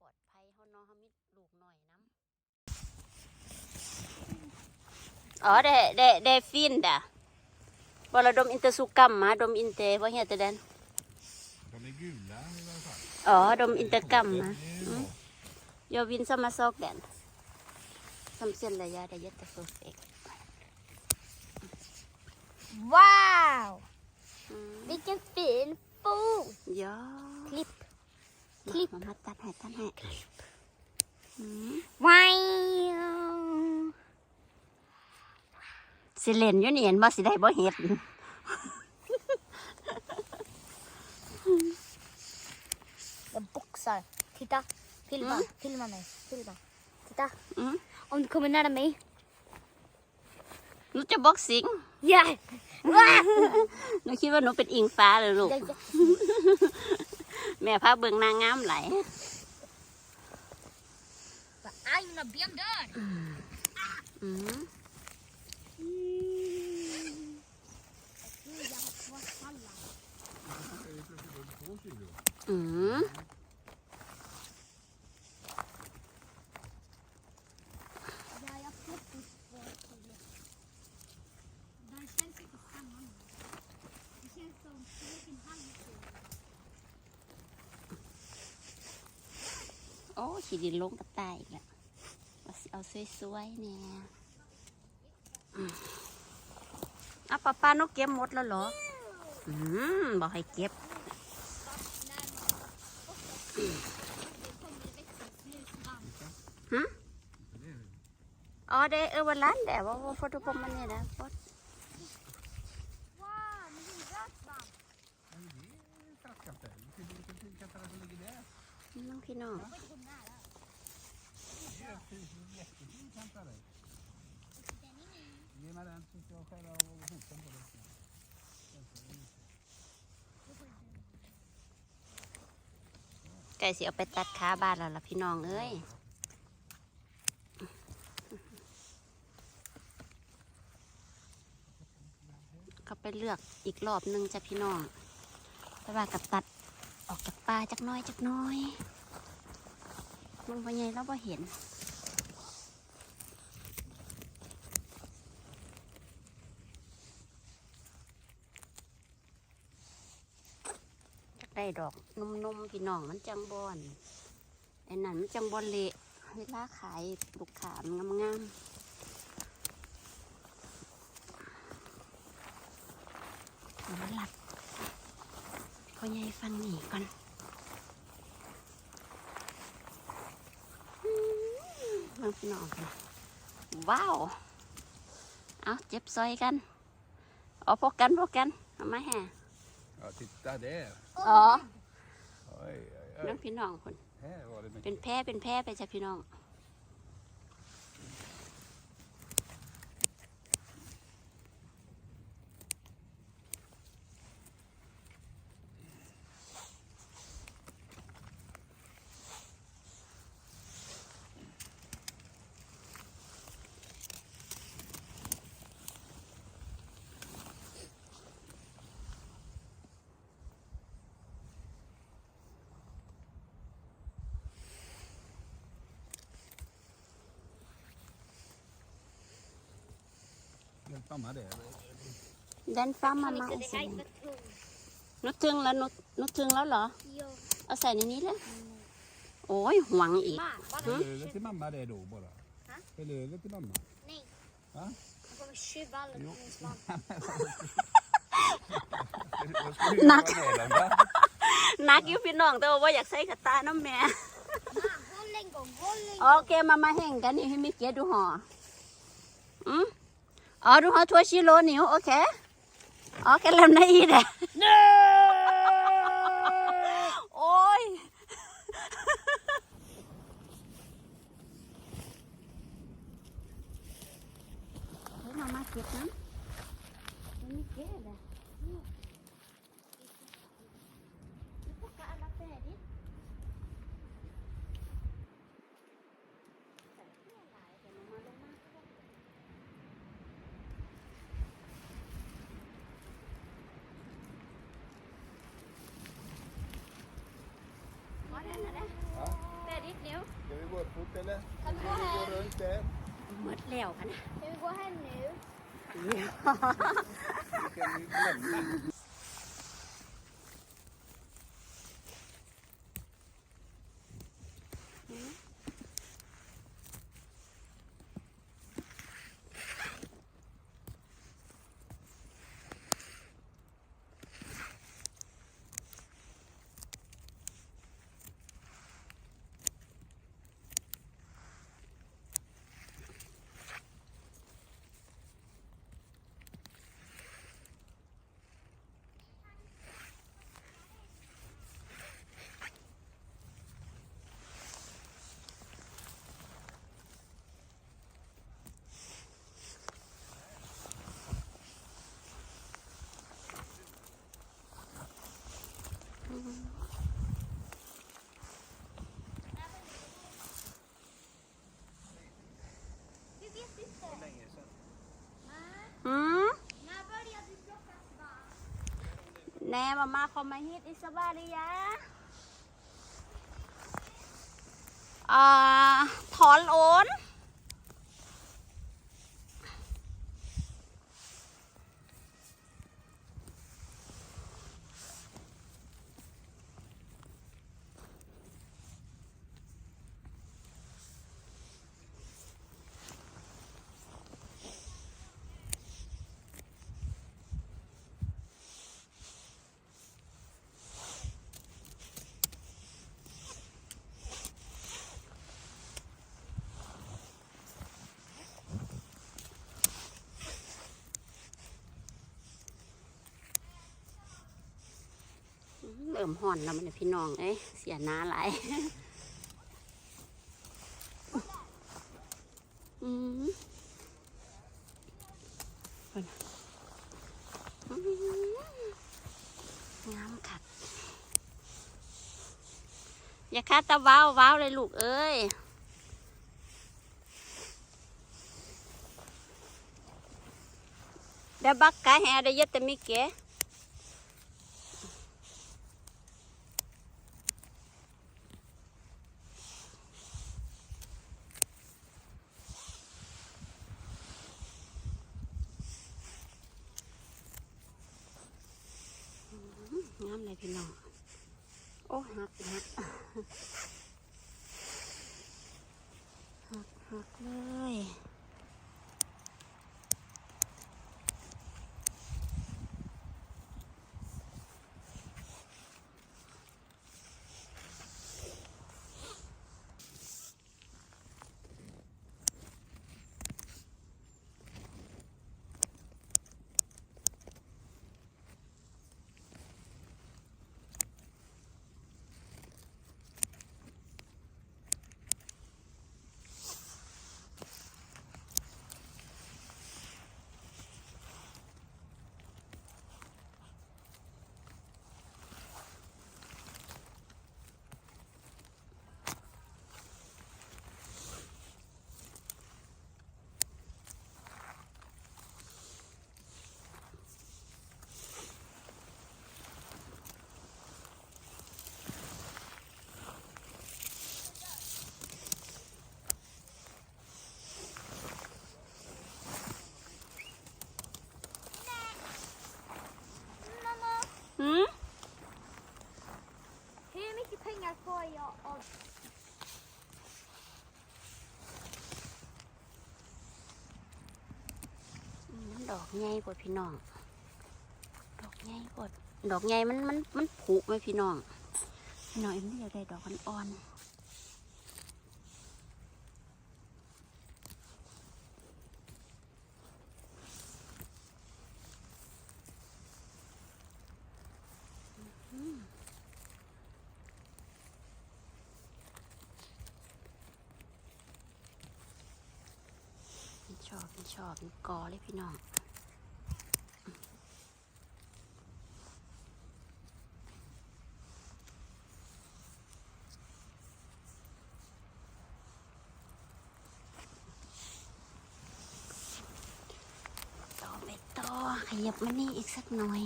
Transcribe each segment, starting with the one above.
ปลอดภัยเฮาเนาะเฮามีลูกหน่อยน้ำอ๋อได้ได้ได้ฟินด่ะบอลดมอินเตอร์สุกัมมาดมอินเตอร์ว่าเฮียแต่แดน De är gula i alla fall. อ๋อดมอินเตอร์กัม Det มา är ju bra. ยอวินสมาซอกแดนสำเส้นระยะได้ยัตเตอร์เฟก Wow! Vilken fin fot! ยอ Klipp. คลิปมาตัดให้ตัดให้อืม Wow! สิเล่นอยู่นี่เห็นบ่สิได้บ่เฮ็ด Jag boxar. Titta. Filma. Mm. Filma mig. Filma. Titta. อืม Om du kommer nära mig. หนูจะบ็อกซิ่ง Ja! Ah! หนูคิดว่าหนูเป็นอิงฟ้าเลยลูก Jag är jätte- แม่พาเบิ่งนางงามไหลอืมอืม Ja, jag får två kilo. Det här känns inte samma nu. Det känns som tre och en halv kilo. โอ้ขีดินลงกับตายอีกแล้วว่าสิเอาสวยๆเนี่ยอืมเอาป้าป้านกเก็บหมดแล้วเหรอ อืมบอกให้เก็บอ๋อ det är överland där. Vad får du på med det där? Fått? Wow, men det är rötband. Men det är ju trattkartell. Vilken vilken trattkartell som ligger där? น้องพี่น้อง Jag får inte gå ไก่สิเอาไปตัดขาบ้านแล้วล่ะพี่น้องเอ้ยก็ไปเลือกอีกรอบหนึงจ้ะพี่น้องแต่ว่ากับตัดออกจากป่าจักน้อยจักน้อยมันว่าไงเราบ่เห็น ได้ดอกนุ่มๆพี่น้องมันจังบอนไอ้นั่นมันจังบอนเละเวลาขายลูกขามงามๆเอามหลัดพ่อใหญ่ฟังหนีก่อนมาพี่น้องกันว้าว เอาเจ็บซอยกัน เอาพวกกันพวกกัน เอามาแห่ Ja, titta där. อ๋อ Oj, oj, น้อง oj. พี่น้องคน Här var det เป็น mycket. แพร่เป็นแพร่ไปจ้ะพี่น้อง ดันฟ้ามามาาใส่นุชทึงแล้วนุชนุชทึงแล้วเหรอ เอาใส่ในนี้เลยโอ้ยหวังอีกแล้ที่มัมมาเด้อดูบ่ล่ะไปเลยที่มันมาฮะ นัก นักยู่พี่น้องแต่ว่าอยากใส่กระตาน้องแม่โอเคมามาแห่งกันนี่ให้มิเกียดูห่ออืม อ๋อดูห่อทัวชิโลนิวโอเคโอเคแล้วนะอีเด้โอ้ยเฮ้ยมามาเก็บน้ำมันไม่เก็บเลยนี่นี่พวกกะอะไรแต่ดิใส่เสื้อหลายแต่ลงมาลงมาก็ได้อ๋อได้นะได้ Ja. แต่ดิ runt eller? Kan vi gå Vi går hem? runt där. หมดแล้วค่ะนะ Ska vi gå hem nu? Det kan ni glömma. แน่มามาคอมมาฮิตอิสบาริยะอ่าถอนโอน เริ่ มห่อนแล้วมันพี่น้องเอ้ยเสียหน้าหลายอืมงามคักอย่าคาดตะว้าวว้าวเลยลูกเอ้ยเดบักกะแฮได้เยอะแต่ไม่เก๋ mycket pengar får jag av... มันดอกใหญ่ปวดพี่น้องดอกใหญ่ปวดดอกใหญ่มันมันมันผุไหมพี่น้อง พี่น้องเอ็มนี่อยากได้ดอกอ่อนๆอืมมันชอบมันชอบมันกอเลย พี่น้องต่อไปต่อขยับมานี่อีกสักหน่อย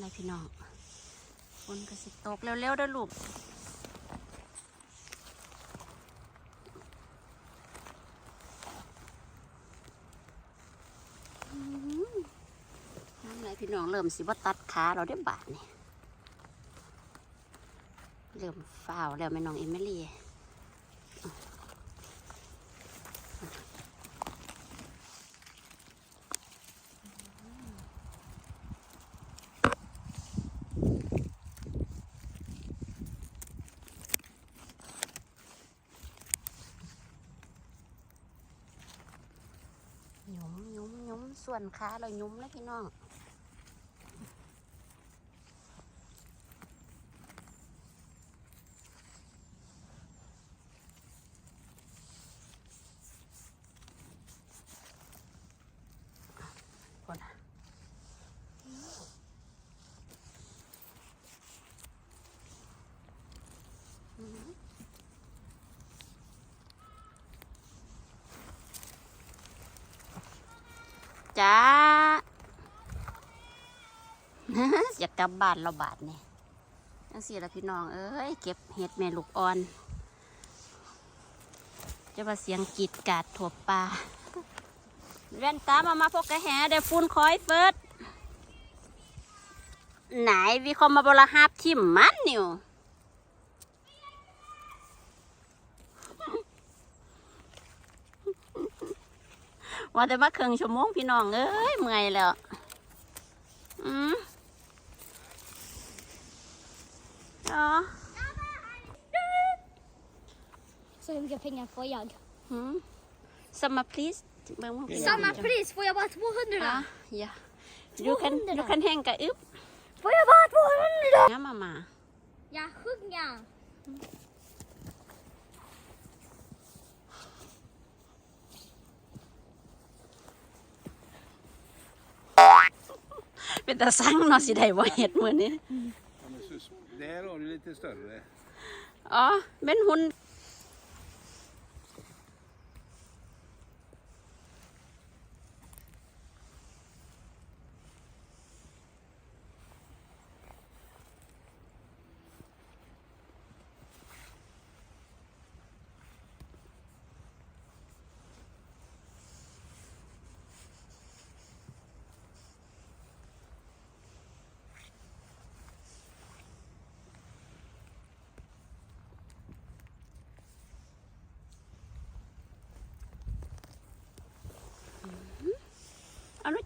เลยพี่น้องฝนก็สิตกเร็วๆเด้อลูกน้ำไหลพี่น้องเริ่มสิว่าตัดขาเราได้บาทนี่เริ่มฝ้าวแล้วแม่น้องเอมิลี่หยุมหยุมหยุม ส่วนขาเราหยุมเลยพี่น้อง จ้าอยากกลับบ้านเราบาทนี่ยจังสี่ละพี่น้อง เอ้ย เก็บเห็ดแม่ลูกอ่อน จะมาเสียงกรีดกาดถั่วปลาเรียนตามามาพกกระแหเดี๋ยวฟูนคอยเฟิร์ดไหนวิคอมมาบลาฮาบทิมมันนิว ว่าแต่มาครึ่งชั่วโมงพี่น้องเอ้ยเมื่อยแล้ว อืมอ๋อ Så hur mycket pengar får jag? หืมสมา please เบิ่งว่าเป็น Samma pris, får jag bara 200? อะอย่า you can you can hang กับอึบ Får jag bara 200? งั้นมามา Jag sjunger. เป็นตาสั่งเนาะสิได้บ่เฮ็ดมื้อนี้ Ja, men så, där har du lite större. อ๋อเป็นหุ่น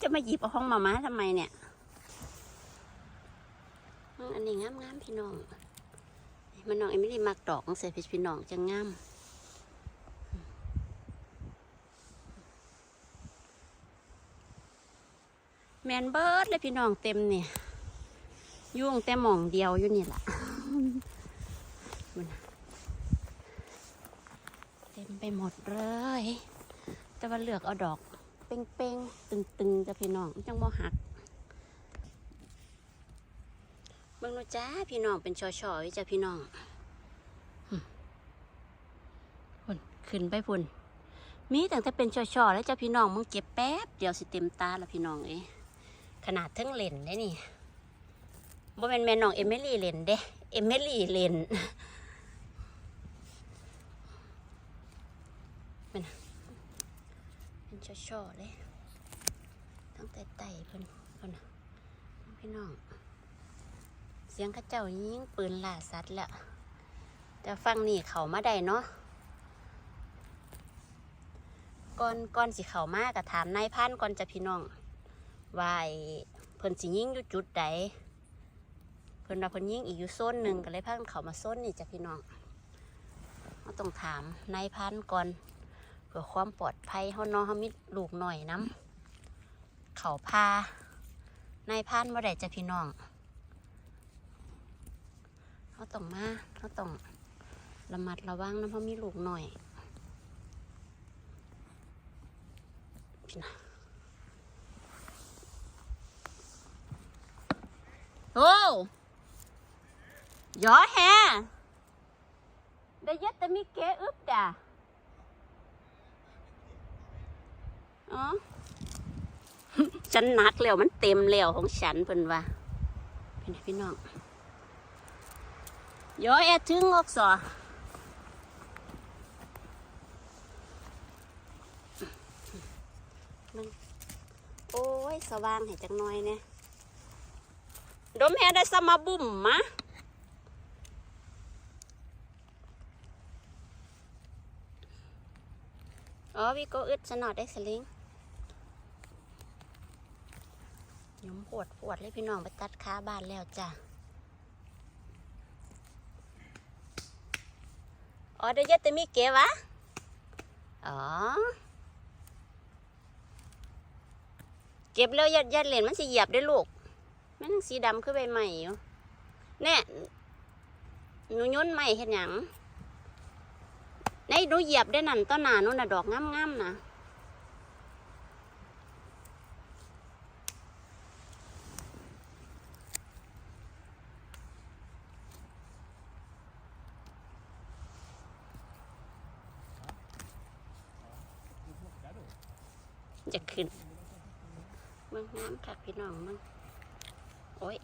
จะมาหยิบเอาห้องมาม้าทำไมเนี่ย อันนี้งามงามๆพี่น้อง มันน้องเอมิลี่มักดอกของเสพิพี่น้องจะงามแมนเบิร์ดเลยพี่น้องเต็มเนี่ยยุ่งแต่หม่องเดียวอยู่นี่แหละมันน่ะเต็มไปหมดเลย แต่ว่าเลือกเอาดอก เป้งๆตึงๆจ้ะพี่น้องจังบ่หักเบิ่งนูจ้าพี่น้องเป็นช่อๆอยู่จ้ะพี่น้องหึพุ่นขึ้นไปพุ่นมีแต่แต่เป็นช่อๆแล้วจ้ะพี่น้องมึงเก็บแป๊บเดียวสิเต็มตาละพี่น้องเอ้ขนาดทั้งเลนได้นี่บ่เป็นแม่น้องเอมิลี่เลนเด้เอมิลี่เลน เป็นช่อๆเลยตั้งแต่ไต่เพิ่นเพิ่นพี่น้อง เสียงข้าเจ้ายิงปืนล่าสัตว์แล้วแต่ฟังนี่เขามาได้เนาะก่อนก่อนสิเขามาก็ถามนายพันก่อนจะพี่น้องว่าไอ้เพิ่นสิยิงอยู่จุดใดเพิ่นว่าเพิ่นยิงอีกอยู่โซนหนึ่งก็เลยพากันเขามาโซนนี่จะพี่น้องเราต้องถามนายพันก่อน พื่อความปลอดภัยเฮาเนาะเฮามีลูกหน่อยน้ำเขาพานายพันบ่ได้จะพี่น้องเขาต้องมาเขาต้องระมัดระวังนะเพราะมีลูกหน่อยพี่นะโอ้ยอแฮได้ยัดแต่มีเกอึบด่ะ อ๋อฉันนักแล้วมันเต็มแล้วของฉันเพิ่นว่าพี่พี่น้องย้อยแอดถึงออกสอมันโอ้ย สว่างให้จังหน่อยเนี่ยดมแฮได้สมาบุ่มมะอ๋อวิโกอึดสนอดได้สลิงห ยมปวดปวดเลยพี่น้องไปตัดขาบ้านแล้วจ้ะอ๋อเดี๋ยวจะมีเก๋วะ อ๋อ เก็บแล้วยัดยัดเหรียญมันสิเหยียบได้ลูกมันยังสีดำคือใบใหม่อยู่แน่หนูย้นใหม่เห็นหยังในหนูเหยียบได้นั่นต้นหนานู่นน่ะดอกงามๆนะ จะขึ้นมึงงามค่ะพี่น้องมึงโอ้ย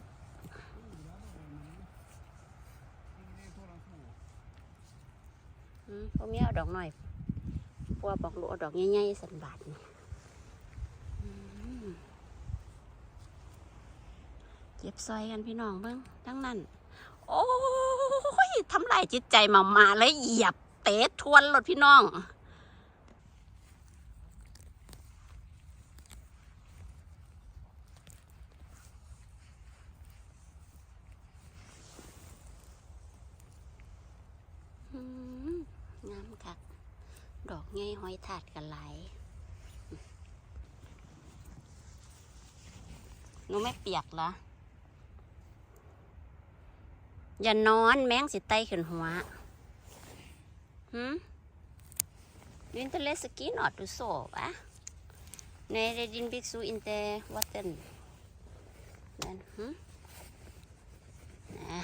พวกมีเอาดอกหน่อยพวกบอกลูกเอาดอกใหญ่ๆสันบาทนี่เจ็บซอยกันพี่น้องเบิ้งทั้งนั้น โอ้ยทำลายจิตใจมามาแล้วเหยียบเตะทวนรถพี่น้อง อืมงามคัก ดอกไงห้อยถาดกันหลาย หนูไม่เปียกเหรอ อย่านอนแมงสิไตขึ้นหัวหืมวินเทเลสกินอดดูโซวะในเรดินบิกซูอินเตวัตเทนนั่นหืมนะ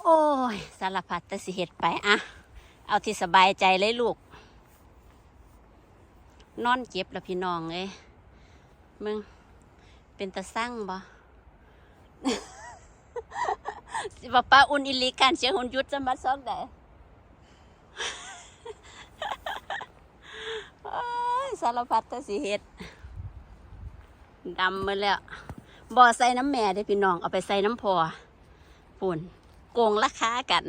โอ้ย สารพัดแต่สิเห็ดไปอะเอาที่สบายใจเลยลูก นอนเจ็บแล้วพี่น้องเอ้ยมึงเป็นตาสั่งบ่สิบป้าอุ่นอิลิกันเชียงหุ่นยุดจะมาซอกได้สารพัดแต่สิเห็ดดำมาแล้วบ่อใส่น้ำแม่เด้พี่น้อง เอาไปใส่น้ำพอปุ่นโกงราคากัน